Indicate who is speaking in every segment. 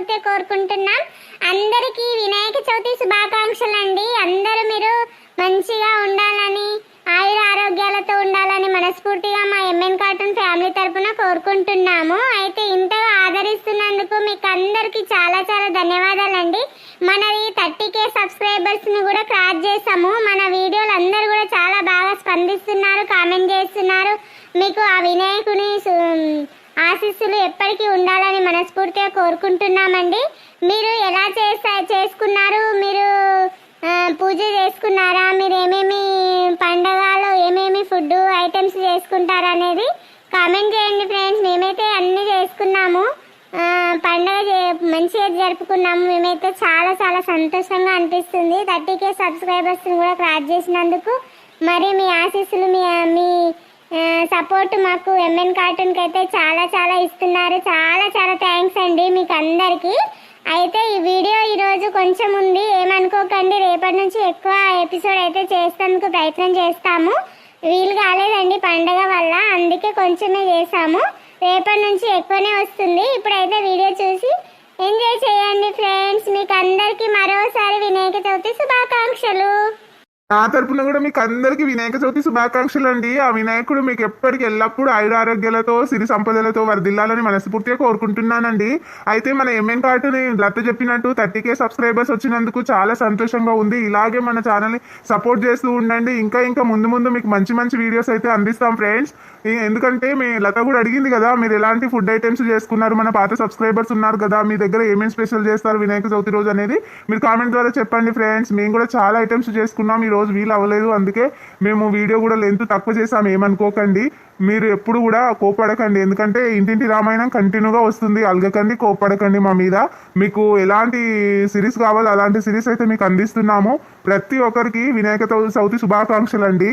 Speaker 1: మనస్ఫూర్తిగా కోరుకుంటున్నాం. అందరికీ వినాయక చవితి శుభాకాంక్షలు అండి అందరూ మీరు మంచిగా ఉండాలని ఆయుర ఆరోగ్యాలతో ఉండాలని మనస్ఫూర్తిగా మా ఎంఎన్ కార్టూన్ ఫ్యామిలీ తరపున కోరుకుంటున్నాము. అయితే ఇంతగా ఆదరిస్తున్నందుకు మీకు అందరికీ చాలా చాలా ధన్యవాదాలండి. మనవి థర్టీ కే సబ్స్క్రైబర్స్ని కూడా క్రాస్ చేసాము మన వీడియోలు అందరూ కూడా చాలా బాగా స్పందిస్తున్నారు కామెంట్ చేస్తున్నారు. మీకు ఆ వినాయకుని ఆశీస్సులు ఎప్పటికీ ఉండాలని మనస్ఫూర్తిగా కోరుకుంటున్నామండి. మీరు ఎలా చేసా చేసుకున్నారు? మీరు పూజ చేసుకున్నారా? మీరు ఏమేమి పండగలో ఏమేమి ఫుడ్ ఐటమ్స్ చేసుకుంటారా అనేది కామెంట్ చేయండి ఫ్రెండ్స్. మేమైతే అన్నీ చేసుకున్నాము. పండగ మంచిగా జరుపుకున్నాము. మేమైతే చాలా చాలా సంతోషంగా అనిపిస్తుంది. థర్టీ కే సబ్స్క్రైబర్స్ని కూడా క్రాస్ చేసినందుకు. మరి మీ ఆశీస్సులు మీ మీ సపోర్ట్ మాకు ఎంఎన్ కార్టూన్కి అయితే చాలా చాలా ఇస్తున్నారు. చాలా చాలా థ్యాంక్స్ అండి మీకు అందరికీ. అయితే ఈ వీడియో ఈరోజు కొంచెం ఉంది. ఏమనుకోకండి రేపటి నుంచి ఎక్కువ ఎపిసోడ్ అయితే చేసేందుకు ప్రయత్నం చేస్తాము. వీలు కాలేదండి పండగ వల్ల అందుకే కొంచెమే చేసాము. రేపటి నుంచి ఎక్కువనే వస్తుంది. ఇప్పుడైతే వీడియో చూసి ఎంజాయ్ చేయండి ఫ్రెండ్స్ మీకు అందరికీ మరోసారి వినాయక చవితి శుభాకాంక్షలు.
Speaker 2: నా తరపున కూడా మీకు అందరికి వినాయక చవితి శుభాకాంక్షలు అండి ఆ వినాయకుడు మీకు ఎప్పటికీ ఎల్లప్పుడూ ఆయుర ఆరోగ్యాలతో సిరి సంపదలతో వర్ధిల్లాలని మనస్ఫూర్తిగా కోరుకుంటున్నానండి. అయితే మన ఎంఎన్ కార్టుని లత చెప్పినట్టు థర్టీ కే సబ్స్క్రైబర్స్ వచ్చినందుకు చాలా సంతోషంగా ఉంది. ఇలాగే మన ఛానల్ని సపోర్ట్ చేస్తూ ఉండండి. ఇంకా ఇంకా ముందు ముందు మీకు మంచి మంచి వీడియోస్ అయితే అందిస్తాం ఫ్రెండ్స్. ఎందుకంటే మీ లత కూడా అడిగింది కదా మీరు ఎలాంటి ఫుడ్ ఐటమ్స్ చేసుకున్నారు? మన పాత సబ్స్క్రైబర్స్ ఉన్నారు కదా మీ దగ్గర ఏమేమి స్పెషల్ చేస్తారు వినాయక చవితి రోజు అనేది? మీరు కామెంట్ ద్వారా చెప్పండి ఫ్రెండ్స్. మేము కూడా చాలా ఐటమ్స్ చేసుకున్నాం. ఈ రోజు వీలు అవ్వలేదు. అందుకే మేము వీడియో కూడా లెంత్ తక్కువ చేసాం ఏమనుకోకండి. మీరు ఎప్పుడు కూడా కోపడకండి ఎందుకంటే ఇంటింటి రామాయణం కంటిన్యూగా వస్తుంది. అలగకండి కోపడకండి మా మీద. మీకు ఎలాంటి సిరీస్ కావాలో అలాంటి సిరీస్ అయితే మీకు అందిస్తున్నాము. ప్రతి ఒక్కరికి వినాయక చవితి చవితి శుభాకాంక్షలు అండి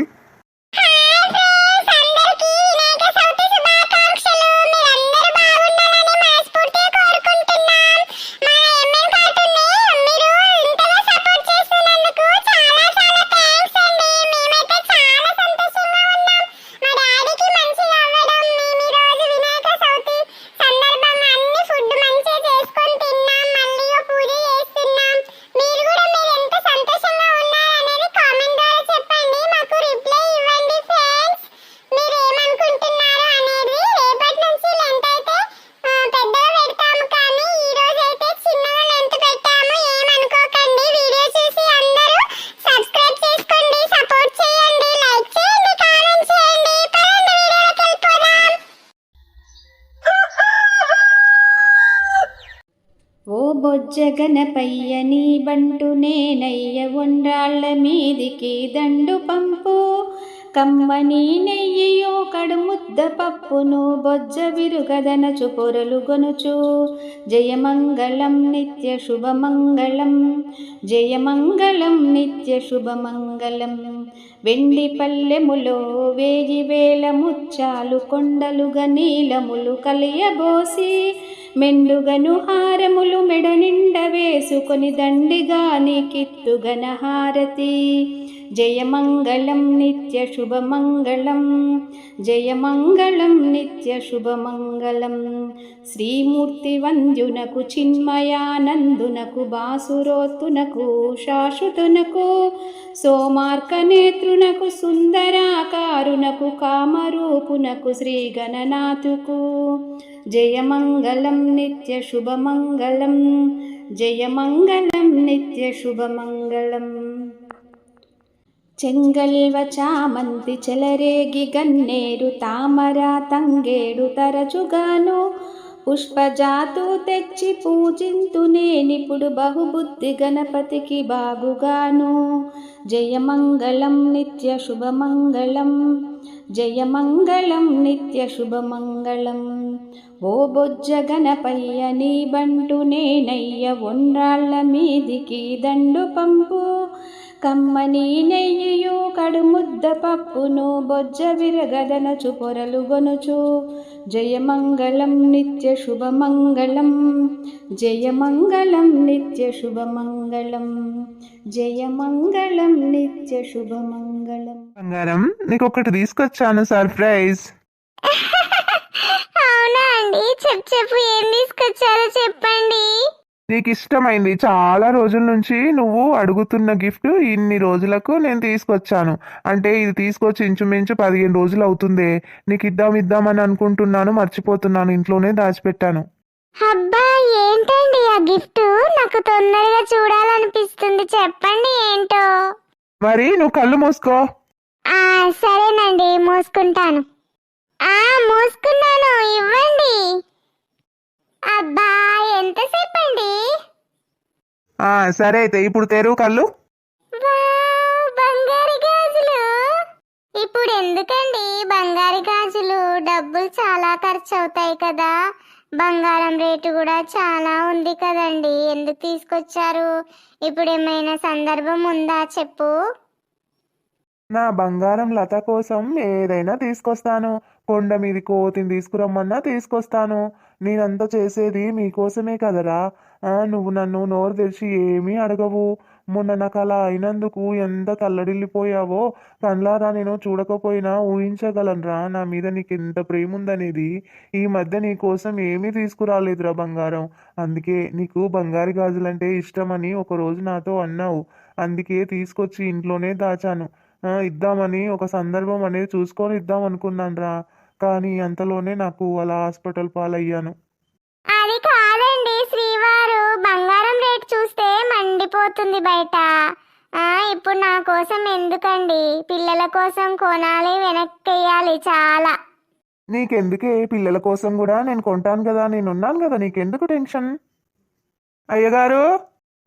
Speaker 3: బొజ్జగనపయ్య నీ బంటు నేనయ్య ఉండ్రాళ్ళ మీదికి దండు పంపు. కమ్మని నెయ్యియో కడు ముద్ద పప్పును బొజ్జ విరుగదనచు పొరలు గొనుచు. జయమంగళం నిత్య శుభమంగళం జయమంగళం నిత్య శుభమంగళం. వెండి పల్లెములో వేయి వేల ముత్యాలు కొండలుగా నీలములు కలియబోసి మెండుగను హారములు మెడ నిండ వేసుకొని దండిగా నీకిత్తుగన హారతి. జయమంగళం నిత్య శుభమంగళం జయమంగళం నిత్య శుభమంగళం. శ్రీమూర్తి వంద్యునకు చిన్మయానందునకు బాసురోతునకు శాశ్వతునకు సోమార్కనేత్రునకు సుందరాకారునకు కామరూపునకు శ్రీగణనాథుకు. జయమంగళం నిత్య శుభమంగళం జయమంగళం నిత్య శుభమంగళం. చెంగల్వ చామంతి చెలరేగి గన్నేరు తామర తంగేడు తరచుగాను పుష్పజాతు తెచ్చి పూజింతు నేనిప్పుడు బహుబుద్ధి గణపతికి బాగుగాను. జయమంగళం నిత్య శుభమంగళం జయమంగళం నిత్య శుభమంగళం. ఓ బొజ్జ గణపయ్య నీ బంటు నేనయ్య ఉండ్రాళ్ళ మీదికి దండు పంపు. కమ్మని నెయ్యియు కడుముద్ద పప్పును బొజ్జ విరగదనచు పొరలు గొనుచు. జయమంగళం నిత్య శుభమంగళం. జయమంగళం నిత్య శుభమంగళం. జయమంగళం నిత్య శుభమంగళం.
Speaker 2: బంగారం నీకు ఒకటి తీసుకొచ్చాను సర్ప్రైజ్.
Speaker 1: అవునా అండి? చెప్పు చెప్పు ఏం తీసుకొచ్చారో చెప్పండి.
Speaker 2: నీకు ఇష్టమైంది చాలా రోజుల నుంచి నువ్వు అడుగుతున్న గిఫ్ట్ ఇన్ని రోజులకు నేను తీసుకొచ్చాను. అంటే ఇది తీసుకొచ్చి ఇంచుమించు పదిహేను రోజులు అవుతుందే. నీకు ఇద్దాం ఇద్దామని అనుకుంటున్నాను మర్చిపోతున్నాను ఇంట్లోనే దాచిపెట్టాను.
Speaker 1: అబ్బా ఏంటండి ఆ గిఫ్ట్? నాకు తొందరగా చూడాలనిపిస్తుంది. చెప్పండి ఏంటో?
Speaker 2: మరి నువ్వు కళ్ళు మూసుకో.
Speaker 1: ఆ సరేనండి మూసుకుంటాను. ఆ మూసుకున్నాను ఇవ్వండి. అబ్బా ఎంతసేపు అండి
Speaker 2: ఆ సరే అయితే ఇప్పుడు తెరువు కళ్ళు.
Speaker 1: వావ్, బంగారు గాజులు. ఇప్పుడు ఎందుకండి బంగారు గాజులు డబ్బులు చాలా ఖర్చు అవుతాయి కదా. బంగారం రేటు కూడా చాలా ఉంది కదండి. ఎందుకు తీసుకొచ్చారు? ఇప్పుడు ఏమైనా సందర్భం ఉందా చెప్పు.
Speaker 2: నా బంగారం లత కోసం ఏదైనా తీసుకొస్తాను. కొండ మీది కోతిని తీసుకురమ్మన్నా తీసుకొస్తాను. నేనంతా చేసేది మీకోసమే కదరా. ఆ, నువ్వు నన్ను నోరు తెరిచి ఏమీ అడగవు. మొన్న నాకు అలా అయినందుకు ఎంత తల్లడిల్లిపోయావో కళ్ళారా నేను చూడకపోయినా ఊహించగలనురా. నా మీద నీకు ఎంత ప్రేమ ఉందనేది ఈ మధ్య నీ కోసం ఏమీ తీసుకురాలేదురా బంగారం. అందుకే నీకు బంగారు గాజులంటే ఇష్టమని ఒక రోజు నాతో అన్నావు. అందుకే తీసుకొచ్చి ఇంట్లోనే దాచాను. ఇద్దామని ఒక సందర్భం అనేది చూసుకొని ఇద్దాం అనుకున్నాను రా కానీ అంతలోనే నాకు అలా హాస్పిటల్ పాలయ్యాను.
Speaker 1: అది కాదండి శ్రీవారు. బంగారం రేట్ చూస్తే మండిపోతుంది బయట. ఇప్పుడు నా కోసం ఎందుకండి? పిల్లల కోసం కొనాలి వెనక్కేయాలి చాలా.
Speaker 2: నీకెందుకే? పిల్లల కోసం కూడా నేను కొంటాను కదా నేనున్నాను కదా నీకెందుకు టెన్షన్? అయ్యగారు?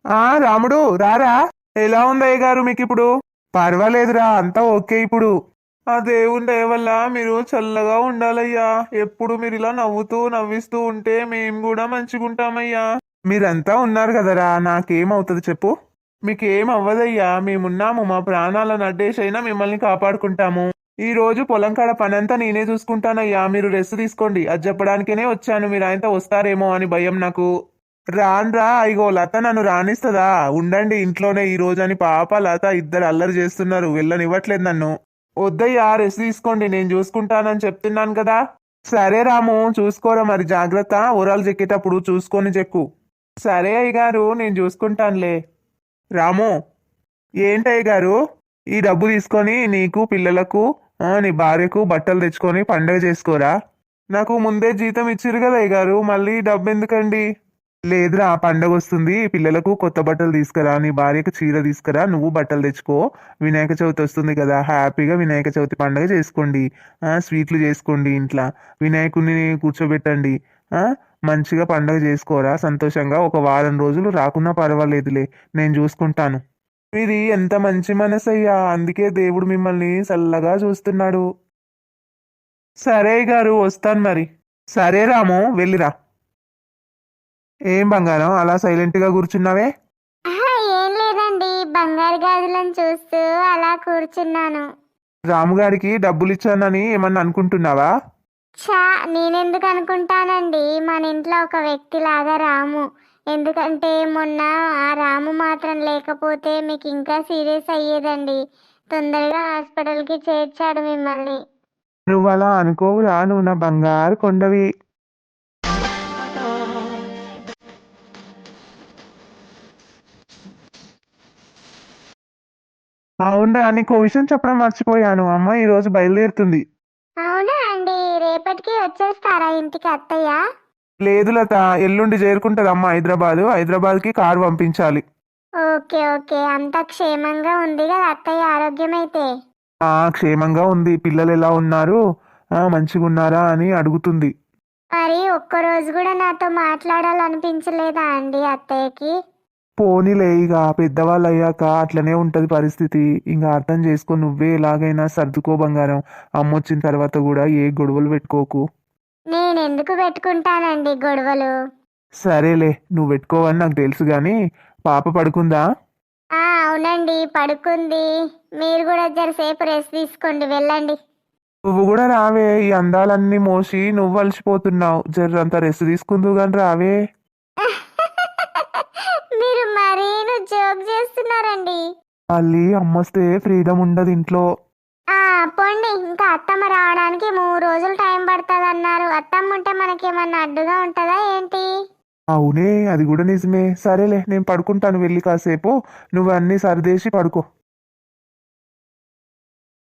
Speaker 2: ఆ రాముడు రారా? ఎలా ఉంది అయ్యగారు మీకు ఇప్పుడు? పర్వాలేదురా అంతా ఓకే ఇప్పుడు. ఆ దేవుని దయ వల్ల మీరు చల్లగా ఉండాలయ్యా. ఎప్పుడు మీరు ఇలా నవ్వుతూ నవ్విస్తూ ఉంటే మేము కూడా మంచిగుంటామయ్యా. మీరంతా ఉన్నారు కదరా నాకేమవుతుంది చెప్పు? మీకేం అవ్వదయ్యా మేమున్నాము మా ప్రాణాలను అడ్డేసైనా మిమ్మల్ని కాపాడుకుంటాము. ఈ రోజు పొలం కాడ పనంతా నేనే చూసుకుంటానయ్యా. మీరు రెస్ట్ తీసుకోండి. అది చెప్పడానికేనే వచ్చాను. మీరు ఆయనతో వస్తారేమో అని భయం నాకు. రాన్రా ఇగో లత నన్ను రాణిస్తుందా ఉండండి ఇంట్లోనే ఈ రోజు అని పాప లత ఇద్దరు అల్లరి చేస్తున్నారు. వెళ్ళనివ్వట్లేదు నన్ను. వద్దయ్యా రెస్ట్ తీసుకోండి నేను చూసుకుంటానని చెప్తున్నాను కదా. సరే రాము చూసుకోరా మరి జాగ్రత్త ఊరాలు చెక్కేటప్పుడు చూసుకొని చెక్కు. సరే అయ్య గారు నేను చూసుకుంటానులే. రాము ఏంటయ్య గారు ఈ డబ్బు తీసుకొని నీకు పిల్లలకు నీ భార్యకు బట్టలు తెచ్చుకొని పండగ చేసుకోరా? నాకు ముందే జీతం ఇచ్చిరు కదా అయ్య గారు మళ్ళీ డబ్బు ఎందుకండి? లేదురా పండగ వస్తుంది. పిల్లలకు కొత్త బట్టలు తీసుకురా నీ భార్యకు చీర తీసుకురా నువ్వు బట్టలు తెచ్చుకో. వినాయక చవితి వస్తుంది కదా హ్యాపీగా వినాయక చవితి పండగ చేసుకోండి. స్వీట్లు చేసుకోండి ఇంట్లో. వినాయకుడిని కూర్చోబెట్టండి. మంచిగా పండగ చేసుకోరా సంతోషంగా ఒక వారం రోజులు రాకున్నా పర్వాలేదులే నేను చూసుకుంటాను. ఇది ఎంత మంచి మనసయ్యా అందుకే దేవుడు మిమ్మల్ని చల్లగా చూస్తున్నాడు. సరే గారు వస్తాను మరి. సరే రాము వెళ్ళిరా. ఏం బంగారం? అలా సైలెంట్గా కూర్చున్నావే
Speaker 1: ఏం లేదండి. బంగారు గాజులను చూస్తూ అలా కూర్చున్నాను.
Speaker 2: రాము గారికి డబ్బులు ఇచ్చానని ఏమన్నా అనుకుంటున్నావా?
Speaker 1: చా నేనెందుకు అనుకుంటానండి? మన ఇంట్లో ఒక వ్యక్తి లాగా రాము. ఎందుకంటే మొన్న ఆ రాము మాత్రం లేకపోతే మీకు ఇంకా సీరియస్ అయ్యేదండి. తొందరగా హాస్పిటల్కి చేర్చాడు మిమ్మల్ని.
Speaker 2: నువ్వు అలా అనుకోవురా. నువ్వు నా బంగారు కొండవి. అవునరా నీకు విషయం చెప్పడం మర్చిపోయాను. అమ్మ ఈ రోజు బయలుదేరుతుంది.
Speaker 1: అవునా అండి రేపటికి వచ్చేస్తారా ఇంటికి అత్తయ్య?
Speaker 2: లేదు లత ఎల్లుండి చేరుకుంటది అమ్మ హైదరాబాద్. హైదరాబాద్కి కారు పంపించాలి.
Speaker 1: Okay okay. అంతా క్షేమంగా ఉంది కదా అత్తయ్య ఆరోగ్యం అయితే
Speaker 2: ఆ క్షేమంగా ఉంది. పిల్లలు ఎలా ఉన్నారు? ఆ మంచిగా ఉన్నారా అని అడుగుతుంది.
Speaker 1: మరి ఒక్కరోజు కూడా నాతో మాట్లాడాలనిపించలేదా అండి అత్తయ్యకి?
Speaker 2: పోనీలే ఇక పెద్దవాళ్ళు అయ్యాక అట్లనే ఉంటది పరిస్థితి. ఇంకా అర్థం చేసుకో నువ్వే ఎలాగైనా సర్దుకో బంగారం. అమ్మ వచ్చిన తర్వాత కూడా ఏ గొడవలు పెట్టుకోకు.
Speaker 1: నేను ఎందుకు పెట్టుకుంటానండి గొడవలు?
Speaker 2: సరేలే నువ్వు పెట్టుకోవని నాకు తెలుసు గాని పాప పడుకుందా?
Speaker 1: ఆ అవునండి పడుకుంది. మీరు కూడా జరసేపు రెస్ట్ తీసుకోండి వెళ్ళండి.
Speaker 2: నువ్వు కూడా రావే ఈ అందాలన్నీ మోసి నువ్వు అలసిపోతున్నావు. జర్రంత రెస్ట్ తీసుకుందు గాని రావే.
Speaker 1: మరీను జోక్ చేస్తున్నారండి.
Speaker 2: మళ్ళీ అమ్మొస్తే ఫ్రీడమ్ ఉండదు ఇంట్లో.
Speaker 1: ఆ పోండి ఇంకా అత్తమ్మ రావడానికి మూడు రోజులు టైం పడుతుంది అన్నారు అత్తమ్మ ఉంటే మనకేమన్నా అడ్డుగా ఉంటుందా ఏంటి?
Speaker 2: అవునే అది కూడా నిజమే. సరేలే నేను పడుకుంటాను వెళ్ళి కాసేపు. నువ్వు అన్నీ సరిదేసి పడుకో.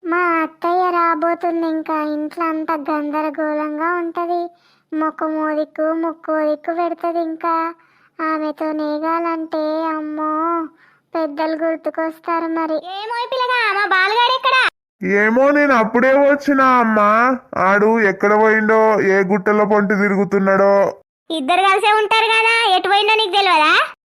Speaker 1: మా అత్తయ్య రాబోతుంది ఇంకా. ఇంట్లో అంతా గందరగోళంగా ఉంటది. ముఖము దిక్కు ముక్కు దిక్కు పెడుతుంది ఇంకా. ఆమెతో నేగాలంటే అమ్మో పెద్దలు గుర్తుకొస్తారు మరి. ఏమో పిల్లగా మా బాలుగాడు ఎక్కడ?
Speaker 2: ఏమో నేను అప్పుడే వచ్చినా అమ్మా. ఆడు ఎక్కడ పోయిండో ఏ గుట్టలో పొంటి తిరుగుతున్నాడో.
Speaker 1: ఇద్దరు కలిసే ఉంటారు కదా ఎటు పోయిందో నీకు తెలియదా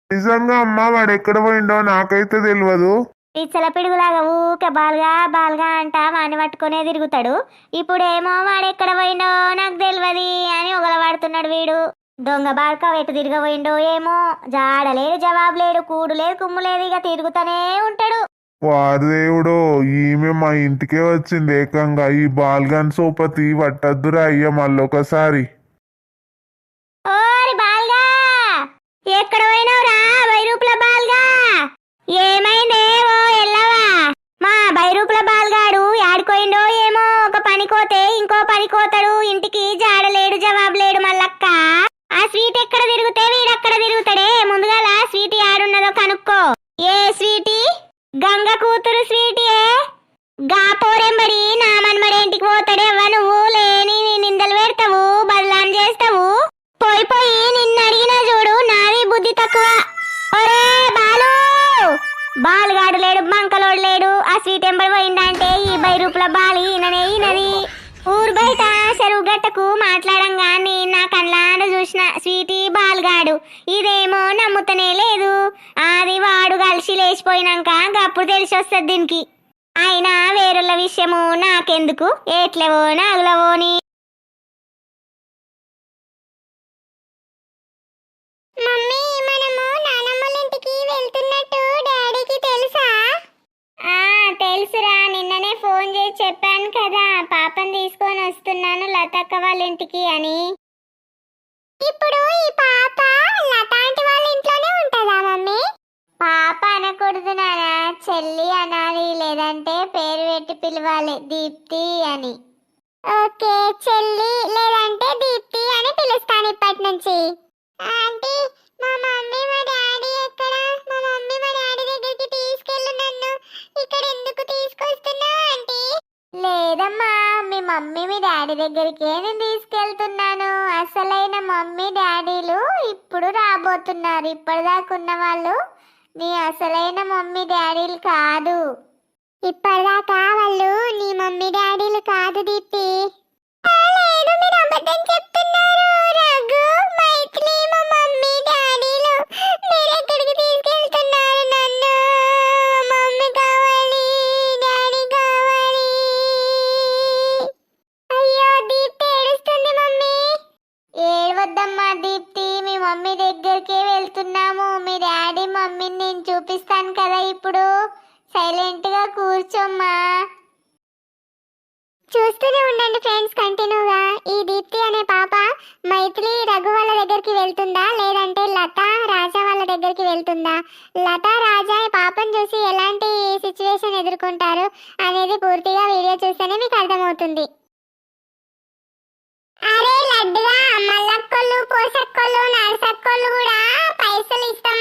Speaker 2: నిజంగా అమ్మా వాడు ఎక్కడ పోయిండో నాకైతే తెలియదు
Speaker 1: పిచ్చల పిడుగులాగా ఊకే బాల్గా బాల్గా అంట వాడిని పట్టుకునే తిరుగుతాడు. ఇప్పుడు ఏమో వాడు ఎక్కడ పోయిండో నాకు తెలియదు అని ఒగలవాడుతున్నాడు వీడు. దొంగ బాల్క ఎటు తిరగబోయిండో ఏమో. జాడలేడు జవాబు లేడు కూడు లేదు కుమ్ము లేదు ఇక తిరుగుతూనే ఉంటాడు.
Speaker 2: వారి దేవుడు ఈమె మా ఇంటికే వచ్చింది ఏకంగా. ఈ బాల్గన్ సోపతి పట్టద్దురా అయ్య మళ్ళొకసారి.
Speaker 1: ఓరి బాల్గా! ఎక్కడ పోయినావురా బైరూపుల బాల్గా? ఏమైందే ఓ ఎల్లవా మా బైరూపుల బాల్గాడు యాడిపోయిండో ఏమో. ఒక పని కోతే ఇంకో పని కోతాడు ఇంటికి జాడలేడు జవాబు లేడు మల్లక్క. ఆ స్వీట్ ఎక్కడ తిరుగుతే వీడక్కడ తిరుగుతాడే. ముందుగాల స్వీట్ ఆడున్నదో కనుక్కో. ఏ స్వీటీ? గంగ కూతురు స్వీటీయే గా పోరెంబడి నా మన్మడి ఇంటికి పోతాడేవ్వ నువ్వు? లేని నీ నిందలు పెడతావు బదలాం చేస్తావు. పోయి పోయి నిన్ను అడిగినా చూడు నాది బుద్ధి తక్కువ. ఒరే బాలు! బాలుగాడు లేడు బంకలోడు లేడు. ఆ స్వీట్ ఎంబడి పోయిందంటే ఈ బై రూపుల బాలి ఈయననే ఈయనది. ఊరు బయట చెరువు గట్టకు మాట్లాడంగా నేను నా కళ్ళాన చూసిన స్వీటీ బాలుగాడు ఇదేమో నమ్ముతనే లేదు. అది వాడు కలిసి లేచిపోయినాక అప్పుడు తెలిసి వస్తుంది దీనికి. అయినా వేరుల విషయము నాకెందుకు? ఏట్లవో నాగులవోని మమ్మీ మనము నానమ్మల ఇంటికి వెళ్తున్నట్టు డాడీకి తెలుసా? ఆ తెలుసురా. నిన్ననే ఫోన్ చేసి చెప్పాను కదా. వస్తున్నాను లతక్క వాళ్ళ ఇంటికి అని. ఇప్పుడు ఈ పాప లతాంటి వాళ్ళ ఇంట్లోనే ఉంటుందా మమ్మీ? పాప అనకూడదు నాన్న చెల్లి అనాలి లేదంటే పేరు పెట్టి పిలవాలి. దీప్తి అని. ఓకే చెల్లి లేదంటే దీప్తి అని పిలుస్తాను ఇప్పటి నుంచి ఆంటీ మా మమ్మీ మా డాడీ ఎక్కడ? మా మమ్మీ మా డాడీ దగ్గరికి తీసుకెళ్ళు నన్ను. ఇక్కడ ఎందుకు తీసుకొస్తున్నావు ఆంటీ? లేదమ్మా మీ మమ్మీ డాడీ దగ్గరికే నేను తీసుకెళ్తున్నాను? అసలైన మమ్మీ డాడీలు ఇప్పుడు రాబోతున్నారు. ఇప్పటిదాకా ఉన్న వాళ్ళు నీ అసలైన మమ్మీ డాడీలు కాదు. ఇప్పటిదాకా వాళ్ళు నీ మమ్మీ డాడీలు కాదు దీప్తి. చెప్తున్నారు. సిచ్యువేషన్ అనేది పూర్తిగా వీడియో చూస్తేనే మీకు అర్థమవుతుంది. అరే లడ్డుగా మల్లక్కలు పోసక్కలు నర్సక్కలు కూడా పైసలు ఇస్తాం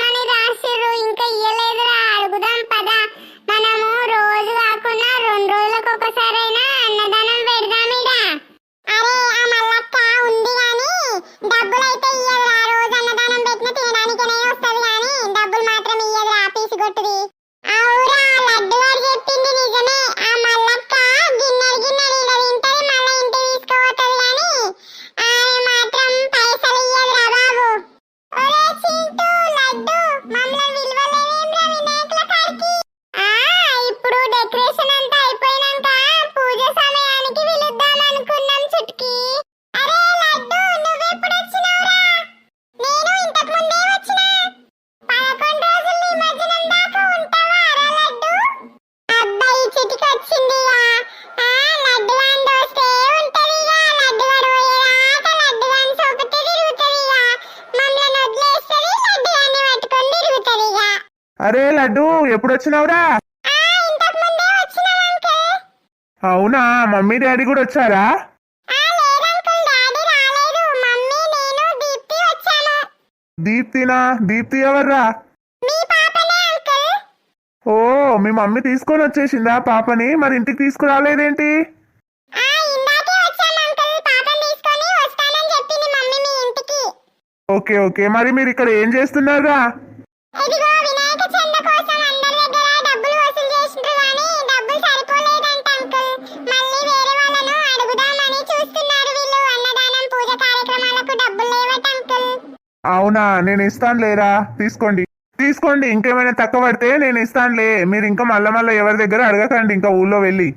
Speaker 1: లడ్డు
Speaker 2: ఎప్పుడు వచ్చినావురా అవునా? మమ్మీ డాడీ కూడా వచ్చారా? దీప్తినా? దీప్తి ఎవర్రా? ఓ మీ మమ్మీ తీసుకొని వచ్చేసిందా పాపని? మరి ఇంటికి తీసుకురాలేదేంటి? Okay okay. మరి మీరు ఇక్కడ ఏం చేస్తున్నారా అవునా నేను ఇస్తాను లేరా? తీసుకోండి. తీసుకోండి ఇంకేమైనా తక్కువ పడితే నేను ఇస్తానులే. మీరు ఇంకా మళ్ళా మళ్ళీ ఎవరి దగ్గర అడగకండి ఇంకా ఊళ్ళో వెళ్ళి.